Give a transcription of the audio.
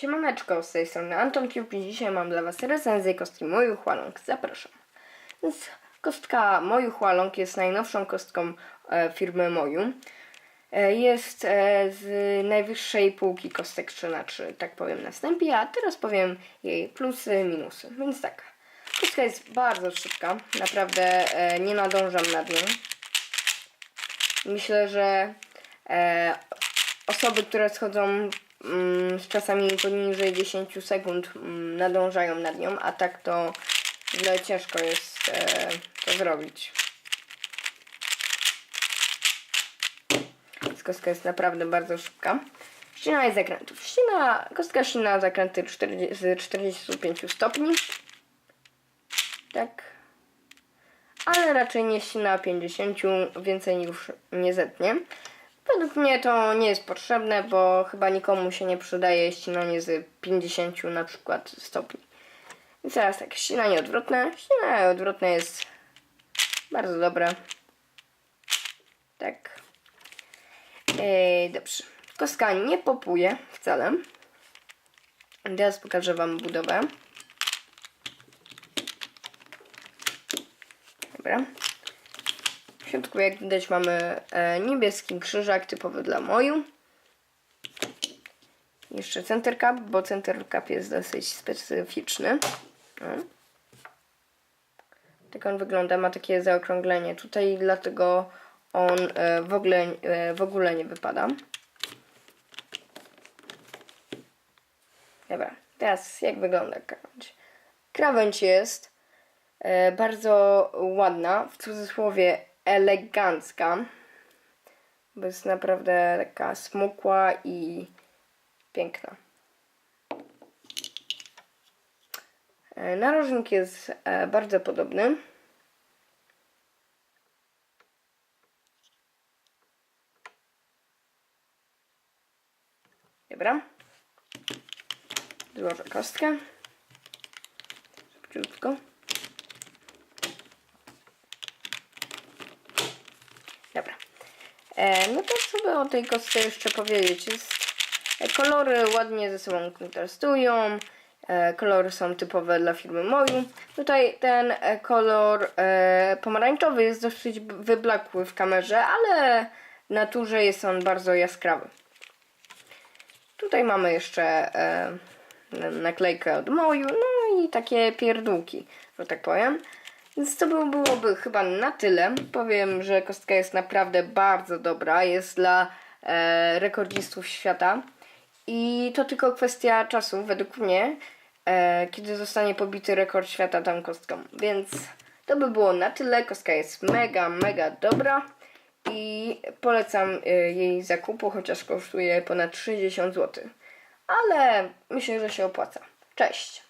Siemaneczko, z tej strony Anton Cube i dzisiaj mam dla Was recenzję kostki Moju Hualong. Zapraszam. Więc kostka Moju Hualong jest najnowszą kostką e, firmy Moju. E, jest e, z najwyższej półki kostek 3 na 3 tak powiem na wstępie, a teraz powiem jej plusy, minusy. Więc tak, kostka jest bardzo szybka, naprawdę e, nie nadążam nad nią. Myślę, że e, osoby, które schodzą z czasami poniżej 10 sekund mm, nadążają nad nią, a tak to źle ciężko jest e, to zrobić. Kostka jest naprawdę bardzo szybka. Ścina zakrętów. Ścina, kostka ścina zakręty 40, z 45 stopni. Tak. Ale raczej nie ścina 50, więcej już nie zetnie. Według mnie to nie jest potrzebne, bo chyba nikomu się nie przydaje ścinanie z 50 na przykład stopni. Więc teraz tak, ścinanie odwrotne. Ścinanie odwrotne jest bardzo dobre. Tak. Dobrze. Kostka nie popuje wcale. Teraz pokażę Wam budowę. Dobra. W środku, jak widać, mamy e, niebieski krzyżak typowy dla moju. Jeszcze center cap, bo center cap jest dosyć specyficzny. No. Tak on wygląda, ma takie zaokrąglenie tutaj, dlatego on e, w, ogóle, e, w ogóle nie wypada. Dobra, teraz jak wygląda krawędź? Krawędź jest bardzo ładna, w cudzysłowie elegancka, bo jest naprawdę taka smukła i piękna. E, Narożnik jest e, bardzo podobny. Dobra. Złożę kostkę. Szybciutko. Dobra. E, no to żeby o tej kostce jeszcze powiedzieć. Jest, e, kolory ładnie ze sobą kontrastują. E, kolory są typowe dla firmy Moju. Tutaj ten e, kolor e, pomarańczowy jest dosyć wyblakły w kamerze, ale w naturze jest on bardzo jaskrawy. Tutaj mamy jeszcze e, naklejkę od Moju, no i takie pierdółki, że tak powiem. Więc to by- byłoby chyba na tyle. Powiem, że kostka jest naprawdę bardzo dobra. Jest dla e, rekordzistów świata. I to tylko kwestia czasu, według mnie, e, kiedy zostanie pobity rekord świata tą kostką. Więc to by było na tyle. Kostka jest mega, mega dobra. I polecam e, jej zakupu, chociaż kosztuje ponad 60 zł. Ale myślę, że się opłaca. Cześć!